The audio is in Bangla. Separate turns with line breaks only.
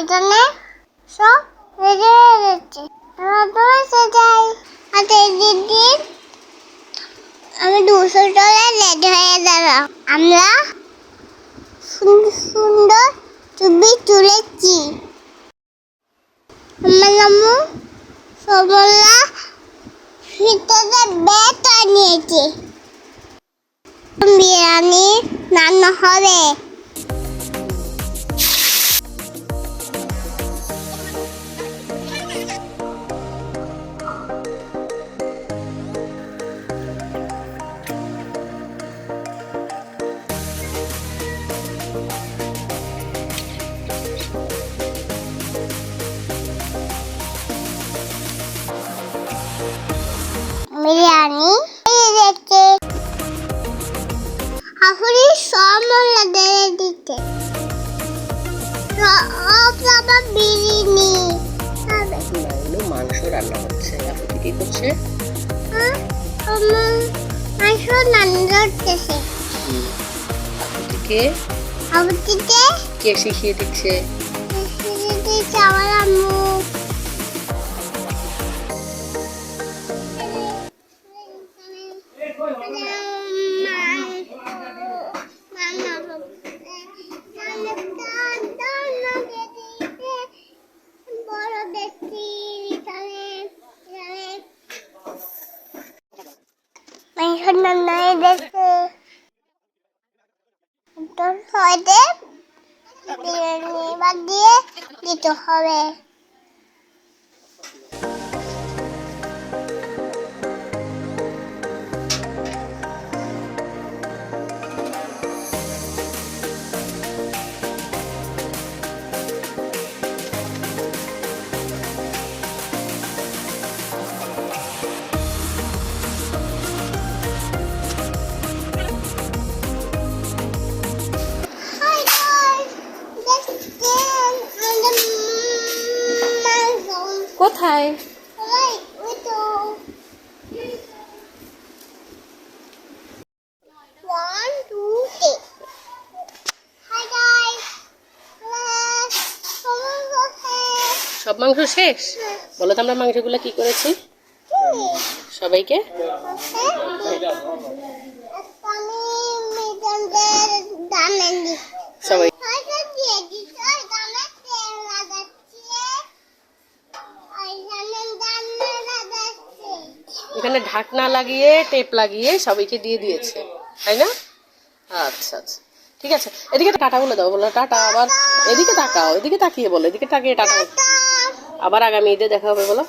এখানে সব রেডি হয়ে যাচ্ছে আমরা এসে যাই দিদি আমি দুশো ডলার রেডি হয়ে দাঁড়াও আমরা সুন্দর সুন্দর ছবি তুলেছি। আমার নামও সবলা ভিতরে বেত নিয়েছে বিরিয়ানি রান্না হবে। বিরিয়ানি দেখছে হাফুরি সব দিচ্ছে সব আবার বিরিয়ানি।
এগুলো মাংস রান্না হচ্ছে আপনি কি করছে?
হ্যাঁ মাংস রান্না করতেছে।
কে শিখিয়ে দিচ্ছে?
দিচ্ছে আমার আম্মু। বিরিয়ানি দিয়ে দিতে হবে। Hello.
সব মাংস শেষ? বলো তো আমরা মাংসগুলো কি করেছি? সবাইকে? এখানে ঢাকনা লাগিয়ে, টেপ লাগিয়ে সবাইকে দিয়ে দিয়েছে, তাই না? আচ্ছা আচ্ছা। ঠিক আছে, এদিকে টাটা বলে দাও, বলো, টাটা, আবার এদিকে তাকাও, এদিকে তাকিয়ে বলো, এদিকে তাকিয়ে টাটা আবার আগামী ঈদে দেখা হবে, বলো।